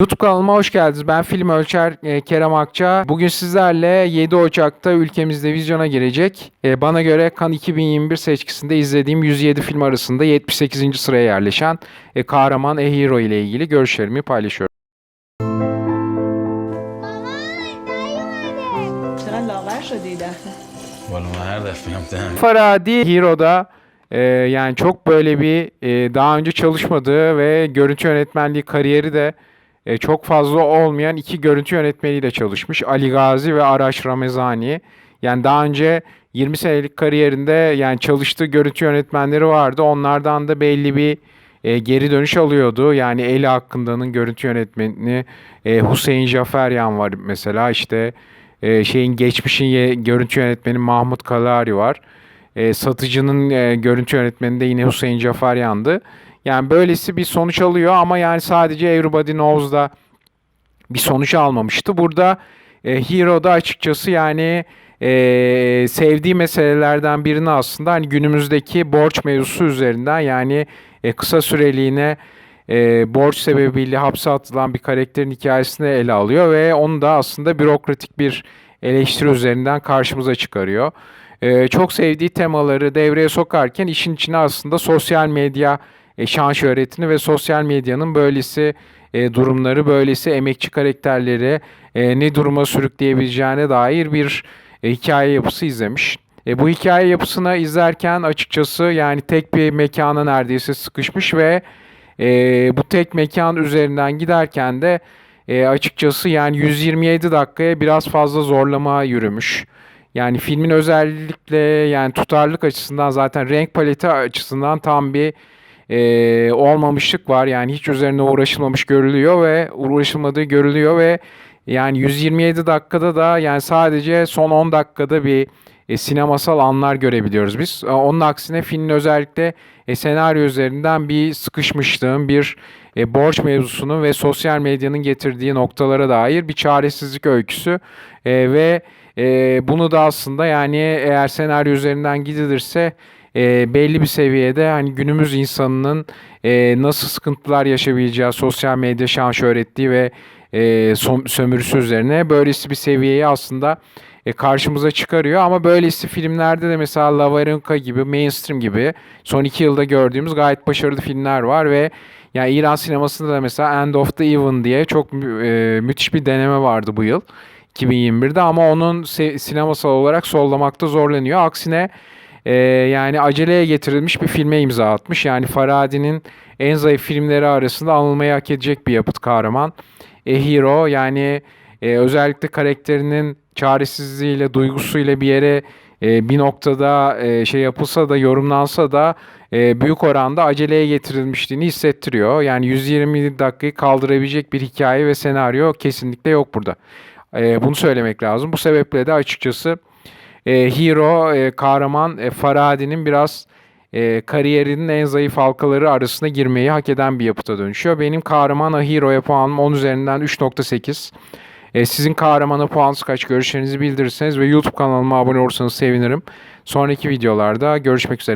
YouTube kanalıma hoş geldiniz. Ben film ölçer e, Kerem Akça. Bugün sizlerle 7 Ocak'ta ülkemizde vizyona girecek. E, bana göre Kan 2021 seçkisinde izlediğim 107 film arasında 78. sıraya yerleşen e, Kahraman Ehiro ile ilgili görüşlerimi paylaşıyorum. Faradi Hero'da e, yani çok böyle bir e, daha önce çalışmadığı ve görüntü yönetmenliği kariyeri de e, çok fazla olmayan iki görüntü yönetmeniyle çalışmış. Ali Gazi ve Araş Ramezani. Yani daha önce 20 senelik kariyerinde yani çalıştığı görüntü yönetmenleri vardı. Onlardan da belli bir e, geri dönüş alıyordu. Yani Eli hakkındanın görüntü yönetmeni e, Hüseyin Jaferyan var mesela işte e, şeyin geçmişin ye- görüntü yönetmeni Mahmut Kalari var. E, satıcının e, görüntü yönetmeni de yine Hüseyin Cafaryan'dı. Yani böylesi bir sonuç alıyor ama yani sadece Everybody Knows'da bir sonuç almamıştı. Burada e, Hero'da açıkçası yani e, sevdiği meselelerden birini aslında hani günümüzdeki borç mevzusu üzerinden yani e, kısa süreliğine e, borç sebebiyle hapse atılan bir karakterin hikayesini ele alıyor ve onu da aslında bürokratik bir eleştiri üzerinden karşımıza çıkarıyor. E, çok sevdiği temaları devreye sokarken işin içine aslında sosyal medya e, şan şöhretini ve sosyal medyanın böylesi e, durumları, böylesi emekçi karakterleri e, ne duruma sürükleyebileceğine dair bir e, hikaye yapısı izlemiş. E, bu hikaye yapısını izlerken açıkçası yani tek bir mekana neredeyse sıkışmış ve e, bu tek mekan üzerinden giderken de e, açıkçası yani 127 dakikaya biraz fazla zorlama yürümüş. Yani filmin özellikle yani tutarlılık açısından zaten renk paleti açısından tam bir e, olmamışlık var. Yani hiç üzerine uğraşılmamış görülüyor ve uğraşılmadığı görülüyor ve yani 127 dakikada da yani sadece son 10 dakikada bir e, sinemasal anlar görebiliyoruz biz. E, Onun aksine filmin özellikle e, senaryo üzerinden bir sıkışmışlığın, bir e, borç mevzusunun ve sosyal medyanın getirdiği noktalara dair bir çaresizlik öyküsü E, ve e, bunu da aslında yani eğer senaryo üzerinden gidilirse e, belli bir seviyede hani günümüz insanının e, nasıl sıkıntılar yaşayabileceği sosyal medya şan şöhretliği ve e, sömürüsü üzerine böylesi bir seviyeyi aslında e, karşımıza çıkarıyor. Ama böylesi filmlerde de mesela La Varenka gibi, Mainstream gibi son iki yılda gördüğümüz gayet başarılı filmler var ve yani İran sinemasında da mesela End of the Even diye çok e, müthiş bir deneme vardı bu yıl. 2021'de ama onun sinemasal olarak sollamakta zorlanıyor. Aksine e, yani aceleye getirilmiş bir filme imza atmış. Yani Faradi'nin en zayıf filmleri arasında anılmayı hak edecek bir yapıt kahraman. A Hero yani e, özellikle karakterinin çaresizliğiyle, duygusuyla bir yere e, bir noktada e, şey yapılsa da yorumlansa da e, büyük oranda aceleye getirilmişliğini hissettiriyor. Yani 120 dakikayı kaldırabilecek bir hikaye ve senaryo kesinlikle yok burada. E, bunu söylemek lazım. Bu sebeple de açıkçası e, hero, e, kahraman e, Faradi'nin biraz e, kariyerinin en zayıf halkaları arasına girmeyi hak eden bir yapıta dönüşüyor. Benim kahramana hero'ya puanım 10 üzerinden 3.8. E, sizin kahramana puanınız kaç görüşlerinizi bildirirseniz ve YouTube kanalıma abone olursanız sevinirim. Sonraki videolarda görüşmek üzere.